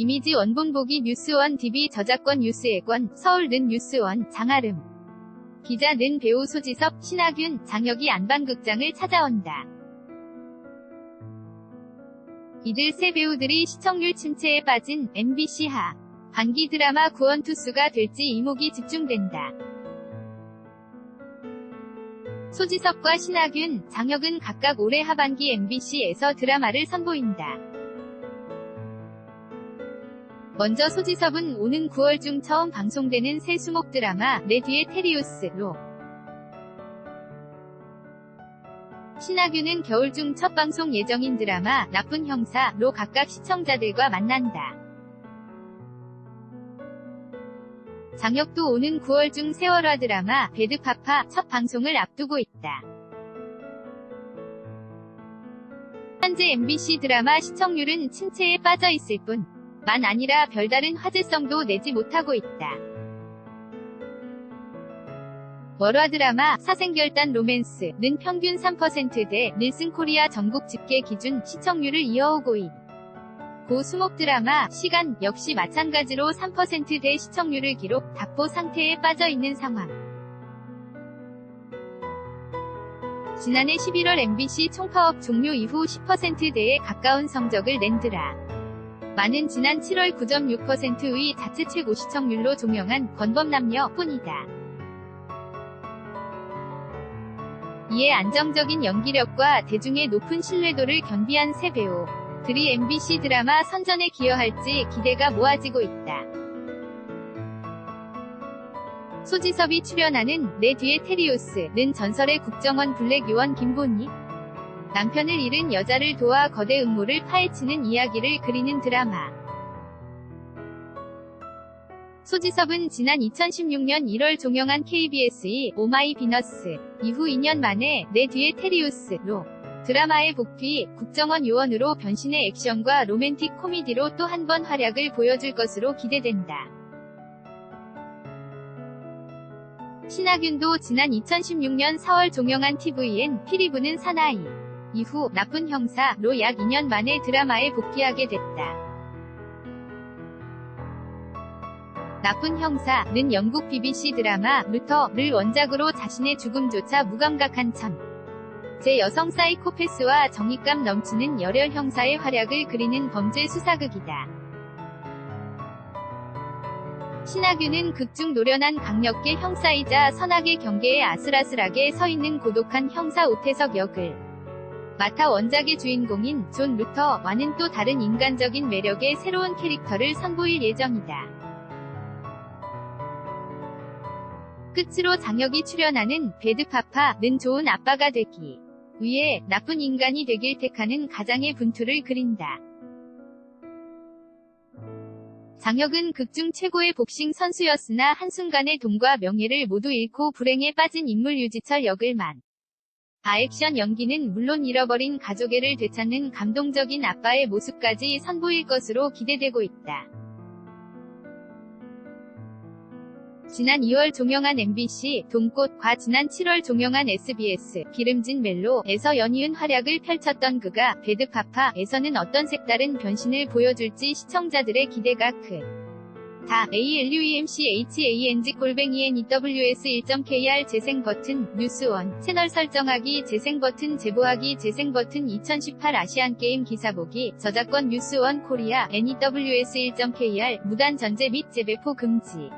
이미지 원본 보기 뉴스원 DB 저작권 뉴스예권 서울 는 뉴스원 장아름 기자 는 배우 소지섭 신하균 장혁이 안방극장을 찾아온다. 이들 세 배우들이 시청률 침체에 빠진 MBC 하 반기 드라마 구원투수가 될지 이목이 집중된다. 소지섭과 신하균, 장혁은 각각 올해 하반기 MBC에서 드라마를 선보인다. 먼저 소지섭은 오는 9월 중 처음 방송되는 새 수목 드라마 내 뒤에 테리우스로 신하균은 겨울 중 첫 방송 예정인 드라마 나쁜 형사로 각각 시청자들과 만난다. 장혁도 오는 9월 중 세월화 드라마 배드파파 첫 방송을 앞두고 있다. 현재 MBC 드라마 시청률은 침체에 빠져 있을 뿐, 만 아니라 별다른 화제성도 내지 못하고 있다. 월화 드라마 사생결단 로맨스는 평균 3%대 닐슨 코리아 전국 집계 기준 시청률을 이어오고 있. 고 수목 드라마 시간 역시 마찬가지로 3%대 시청률을 기록 답보 상태에 빠져 있는 상황. 지난해 11월 MBC 총파업 종료 이후 10%대에 가까운 성적을 낸 드라. 많은 지난 7월 9.6%의 자체 최고 시청률로 종영한 권범남녀 뿐이다. 이에 안정적인 연기력과 대중의 높은 신뢰도를 겸비한 새 배우들이 MBC 드라마 선전에 기여할지 기대가 모아지고 있다. 소지섭이 출연하는 내 뒤에 테리우스는 전설의 국정원 블랙 요원 김본희 남편을 잃은 여자를 도와 거대 음모를 파헤치는 이야기를 그리는 드라마. 소지섭은 지난 2016년 1월 종영한 KBS의 오마이 비너스 이후 2년 만에 내 뒤에 테리우스로 드라마의 복귀, 국정원 요원으로 변신의 액션과 로맨틱 코미디로 또 한 번 활약을 보여줄 것으로 기대된다. 신하균도 지난 2016년 4월 종영한 TVN 피리 부는 사나이 이후 나쁜 형사로 약 2년 만에 드라마에 복귀하게 됐다. 나쁜 형사는 영국 BBC 드라마 루터를 원작으로 자신의 죽음조차 무감각한 참. 제 여성 사이코패스와 정의감 넘치는 열혈 형사의 활약을 그리는 범죄 수사극이다. 신하균은 극중 노련한 강력계 형사이자 선악의 경계에 아슬아슬하게 서 있는 고독한 형사 오태석 역을 마타 원작의 주인공인 존 루터와는 또 다른 인간적인 매력의 새로운 캐릭터를 선보일 예정이다. 끝으로 장혁이 출연하는 배드파파는 좋은 아빠가 되기 위해 나쁜 인간이 되길 택하는 가장의 분투를 그린다. 장혁은 극중 최고의 복싱 선수였으나 한순간에 돈과 명예를 모두 잃고 불행에 빠진 인물 유지철 역을 만. 아액션 연기는 물론 잃어버린 가족애를 되찾는 감동적인 아빠의 모습까지 선보일 것으로 기대되고 있다. 지난 2월 종영한 MBC 동꽃과 지난 7월 종영한 SBS 기름진 멜로에서 연이은 활약을 펼쳤던 그가 배드파파에서는 어떤 색다른 변신을 보여줄지 시청자들의 기대가 크. 다 ALUEMCHANG 골뱅이 NEWS 1.KR 재생 버튼 뉴스원 채널 설정하기 재생 버튼 제보하기 재생 버튼 2018 아시안 게임 기사 보기 저작권 뉴스원 코리아 NEWS 1.KR 무단 전제 및 재배포 금지